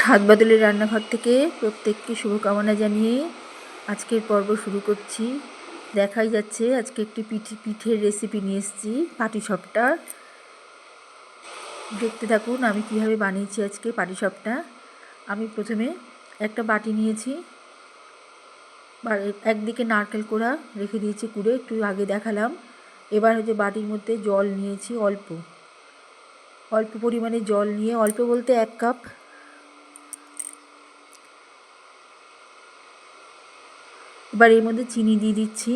সাত বাদলের রান্নাঘর থেকে প্রত্যেককে শুভকামনা জানিয়ে আজকের পর্ব শুরু করছি। দেখাই যাচ্ছে, আজকে একটি পিঠে পিঠের রেসিপি নিয়ে এসেছি পাটিসাপটা দেখতে থাকুন আমি কীভাবে বানিয়েছি আজকে পাটিসাপটা আমি প্রথমে একটা বাটি নিয়েছি একদিকে নারকেল কোড়া রেখে দিয়েছি কুড়ে, একটু আগে দেখালাম। এবার হচ্ছে বাটির মধ্যে জল নিয়েছি অল্প। অল্প পরিমাণে জল নিয়ে, অল্প বলতে এক কাপ এবার এর মধ্যে চিনি দিয়ে দিচ্ছি।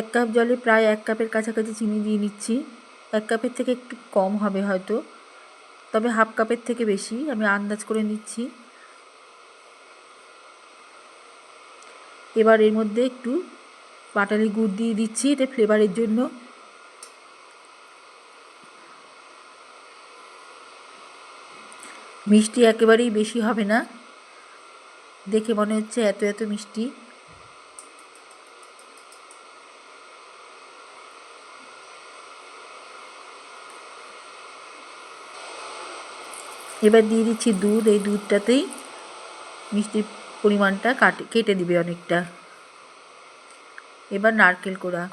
এক কাপ জলে প্রায় এক কাপের কাছাকাছি চিনি দিয়ে নিচ্ছি। এক কাপের থেকে একটু কম হবে হয়তো, তবে হাফ কাপের থেকে বেশি আমি আন্দাজ করে নিচ্ছি। এবার এর মধ্যে একটু পাটালি গুড় দিয়ে দিচ্ছি এটা ফ্লেভারের জন্য। মিষ্টি একেবারেই বেশি হবে না। দেখে মনে হচ্ছে এত এত মিষ্টি। এবার দিয়ে দিচ্ছি দুধ, এই দুধটাতেই মিষ্টির পরিমাণটা কাটে, কেটে দিবে অনেকটা। এবার নারকেল কোড়া।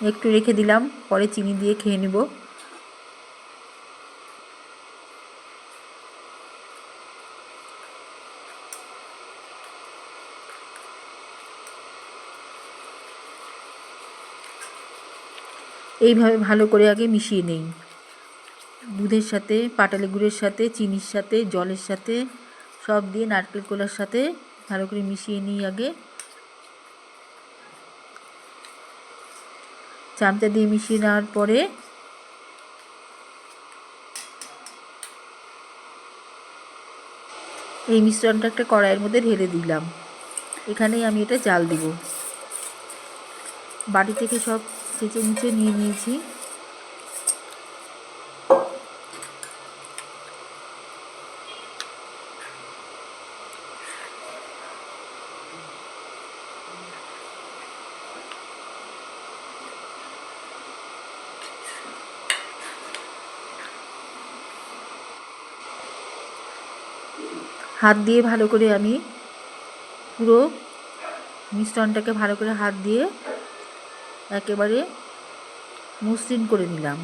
একটু রেখে দিলাম, পরে চিনি দিয়ে খেয়ে নেব। এইভাবে ভালো করে আগে মিশিয়ে নেই। দুধের সাথে, পাটালি গুড়ের সাথে, চিনির সাথে, জলের সাথে, সব দিয়ে নারকেল কোলার সাথে ভালো করে মিশিয়ে নিই আগে। চামচা দিয়ে মিশিয়ে নেওয়ার পরে এই মিশ্রণটা একটা কড়াইয়ের মধ্যে ঢেলে দিলাম। এখানেই আমি এটা জাল দিব। বাড়ি থেকে সব চেঁচে মুচে নিয়ে নিয়েছি। হাত দিয়ে ভালো করে আমি পুরো মিশ্রণটাকে ভালো করে হাত দিয়ে একেবারে মসৃণ করে নিলাম।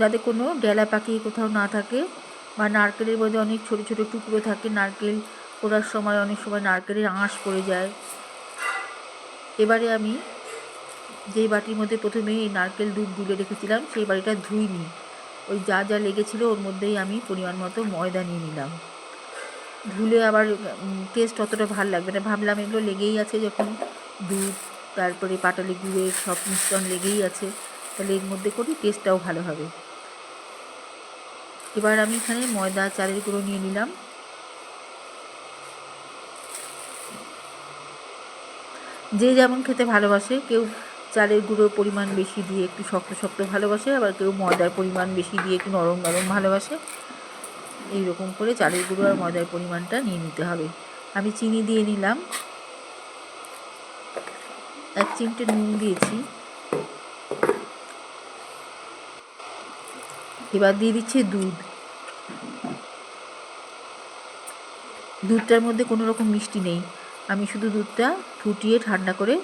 যাতে কোনো ডেলা পাখি কোথাও না থাকে বা নারকেলের মধ্যে অনেক ছোট ছোট টুকরো থাকে, নারকেল করার সময় অনেক সময় নারকেলের আঁশ পড়ে যায়। এবারে আমি যেই বাটির মধ্যে প্রথমে এই নারকেল দুধ গুলে রেখেছিলাম, সেই বাড়িটা ধুইনি। ওই যা যা লেগেছিলো ওর মধ্যেই আমি পরিমাণ মতো ময়দা নিয়ে নিলাম। ধুলে আবার টেস্ট অতটা ভালো লাগবে না। ভাবলাম এগুলো লেগেই আছে যখন দুধ, তারপরে পাটালি গুড়ের সব মিশ্রণ লেগেই আছে। তাহলে এর মধ্যে করি টেস্টটাও ভালো হবে। এবার আমি এখানে ময়দা, চালের গুঁড়ো নিয়ে নিলাম। যে যেমন খেতে ভালোবাসে, কেউ চালের গুঁড়োর পরিমাণ বেশি দিয়ে একটু শক্ত শক্ত ভালোবাসে, আবার কেউ ময়দার পরিমাণ বেশি দিয়ে একটু নরম নরম ভালোবাসে। এই রকম করে চালের গুঁড়ো আর ময়দার পরিমাণটা নিয়ে নিতে হবে। আমি চিনি দিয়ে নিলাম। এক চিমটে নুন দিয়েছি। এবার দিয়ে দিচ্ছি দুধ। দুধটার মধ্যে কোনো রকম মিষ্টি নেই। আমি শুধু দুধটা ফুটিয়ে ঠান্ডা করে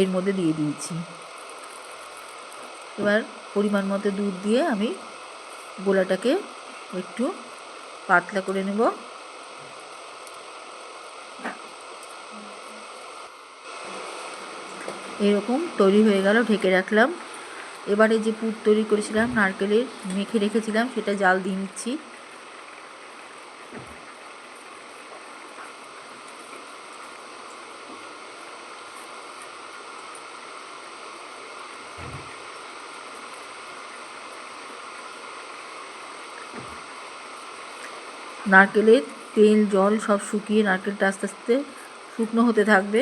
এর মধ্যে দিয়ে দিয়েছি। এবার পরিমাণ মতো দুধ দিয়ে আমি গোলাটাকে একটু পাতলা করে নেব। এরকম তৈরি হয়ে গেল, ঢেকে রাখলাম। এবারে যে পুর তৈরি করেছিলাম, নারকেলের মেখে রেখেছিলাম, সেটা জাল দিয়ে নিচ্ছি। নারকেলের তেল জল সব শুকিয়ে নারকেলটা আস্তে আস্তে শুকনো হতে থাকবে।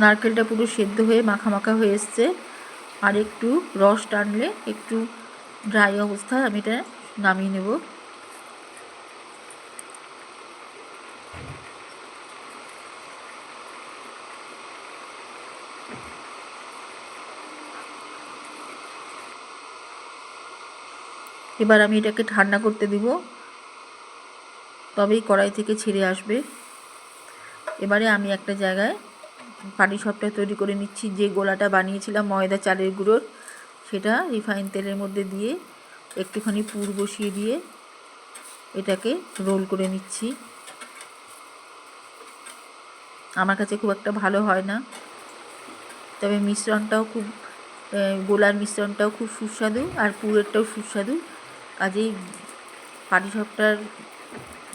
নারকেলটা পুরো সেদ্ধ হয়ে মাখা মাখা হয়ে এসছে। আর একটু রস টানলে, একটু ড্রাই অবস্থায় আমি এটা নামিয়ে নেব। এবার আমি এটাকে ঠান্ডা করতে দিব। তবেই কড়াই থেকে ছেড়ে আসবে। এবারে আমি একটা জায়গায় পাটি সবটা তৈরি করে নিচ্ছি। যে গোলাটা বানিয়েছিলাম ময়দা, চালের গুঁড়োর সেটা রিফাইন তেলের মধ্যে দিয়ে একটুখানি পুর বসিয়ে দিয়ে এটাকে রোল করে নিচ্ছি। আমার কাছে খুব একটা ভালো হয় না, তবে মিশ্রণটাও খুব গোলার মিশ্রণটাও খুব সুস্বাদু আর পুরেরটাও সুস্বাদু। কাজেই পাটিসাপটার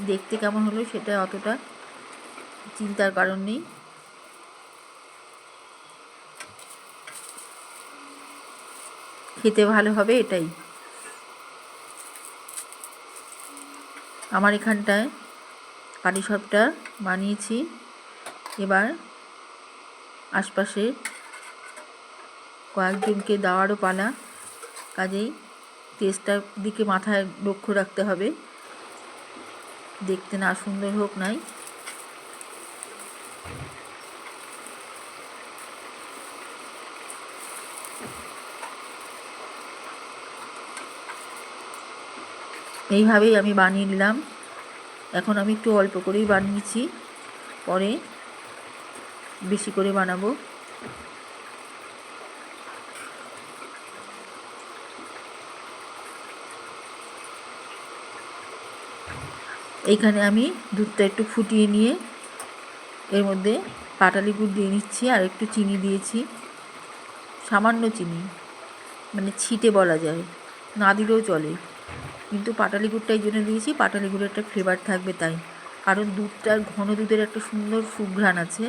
দেখতে কেমন হলো সেটা অতটা চিন্তার কারণ নেই। খেতে ভালো হবে এটাই। আমার এখানটায় পাটিসাপটা বানিয়েছি। এবার আশপাশে কয়েকজনকে দেওয়ারও পালা। কাজেই টেস্টটার দিকে মাথায় লক্ষ্য রাখতে হবে। দেখতে না সুন্দর হোক নাই। এইভাবেই আমি বানিয়ে নিলাম। এখন আমি একটু অল্প করেই বানিয়েছি। পরে বেশি করে বানাবো। এইখানে আমি দুধটা একটু ফুটিয়ে নিয়ে এর মধ্যে পাটালি গুড় দিয়ে নিচ্ছি আর একটু চিনি দিয়েছি। সামান্য চিনি মানে ছিটে বলা যায়। না দিলেও চলে। কিন্তু পাটালি গুড়টা এই জন্য দিয়েছি, পাটালি গুড়ের একটা ফ্লেভার থাকবে তাই। কারণ দুধটার ঘন দুধের একটা সুন্দর সুঘ্রাণ আছে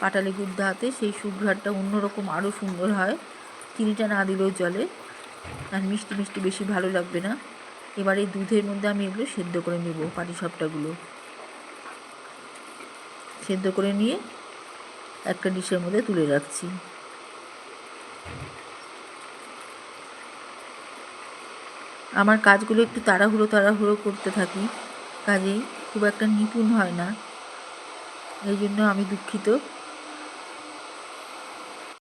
পাটালি গুড় সেই সুঘ্রাণটা অন্যরকম আরও সুন্দর হয়, চিনিটা না দিলেও চলে। আর মিষ্টি মিষ্টি বেশি ভালো লাগবে না। এবার এই দুধের মধ্যে আমি এগুলো সেদ্ধ করে নেব পাটিসাপটাগুলো। সেদ্ধ করে নিয়ে একটা ডিশের মধ্যে তুলে রাখছি। আমার কাজগুলো একটু তাড়াহুড়ো তাড়াহুড়ো করতে থাকি। কাজেই খুব একটা নিপুণ হয় না। এই জন্য আমি দুঃখিত।